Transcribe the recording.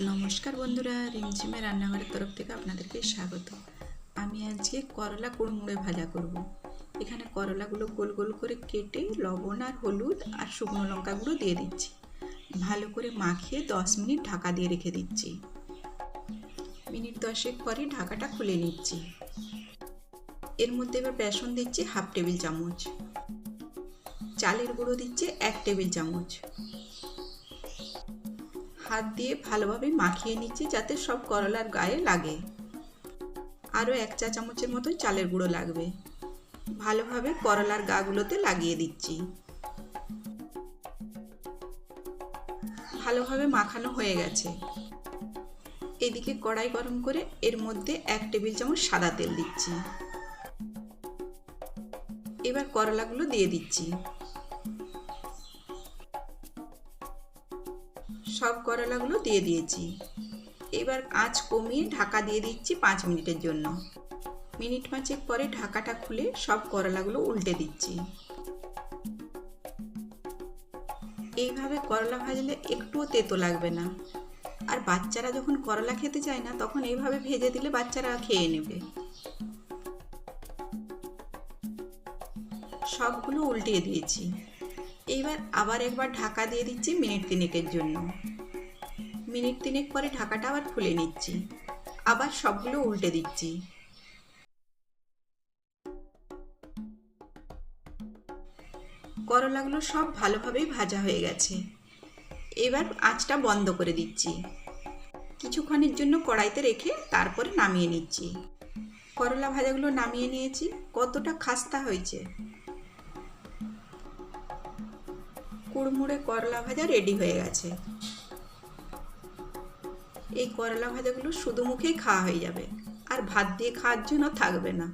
নমস্কার বন্ধুরা, রিমঝিমের রান্নাঘরের তরফ থেকে আপনাদেরকে স্বাগত। আমি আজকে করলা কুড়মুড়ে ভাজা করব। এখানে করলাগুলো গোল গোল করে কেটে লবণ আর হলুদ আর শুকনো লঙ্কা গুঁড়ো দিয়ে দিচ্ছি। ভালো করে মাখিয়ে দশ মিনিট ঢাকা দিয়ে রেখে দিচ্ছি। মিনিট দশেক পরে ঢাকাটা খুলে নিচ্ছি। এর মধ্যে এবার বেসন দিচ্ছি হাফ টেবিল চামচ। চালের গুঁড়ো দিচ্ছে এক টেবিল চামচ। হাত দিয়ে ভালোভাবে মাখিয়ে নিচ্ছি যাতে সব করলার গায়ে লাগে। আরও এক চা চামচের মতো চালের গুঁড়ো লাগবে। ভালোভাবে করলার গাগুলোতে লাগিয়ে দিচ্ছি। ভালোভাবে মাখানো হয়ে গেছে। এদিকে কড়াই গরম করে এর মধ্যে এক টেবিল চামচ সাদা তেল দিচ্ছি। এবার করলাগুলো দিয়ে দিচ্ছি। সব করলাগুলো দিয়ে দিয়েছি। এবার আঁচ কমিয়ে ঢাকা দিয়ে দিচ্ছি পাঁচ মিনিটের জন্য। মিনিট পাঁচেক পরে ঢাকাটা খুলে সব করলাগুলো উল্টে দিচ্ছি। এইভাবে করলা ভাজলে একটুও তেতো লাগবে না। আর বাচ্চারা যখন করলা খেতে চায় না, তখন এইভাবে ভেজে দিলে বাচ্চারা খেয়ে নেবে। সবগুলো উল্টিয়ে দিয়েছি। এইবার আবার একবার ঢাকা দিয়ে দিচ্ছি মিনিট তিনেকের জন্য। মিনিট তিনেক পরে ঢাকাটা আবার খুলে নিচ্ছি। আবার সবগুলো উল্টে দিচ্ছি। করলাগুলো সব ভালোভাবেই ভাজা হয়ে গেছে। এবার আঁচটা বন্ধ করে দিচ্ছি। কিছুক্ষণের জন্য কড়াইতে রেখে তারপরে নামিয়ে নিচ্ছি। করলা ভাজাগুলো নামিয়ে নিয়েছি। কতটা খাস্তা হয়েছে। কুড়মুড়ে করলা ভাজা রেডি হয়ে গেছে। এই করলা ভাজাগুলো শুধু মুখেই খাওয়া হয়ে যাবে। আর ভাত দিয়ে খাওয়ার জন্য থাকবে না।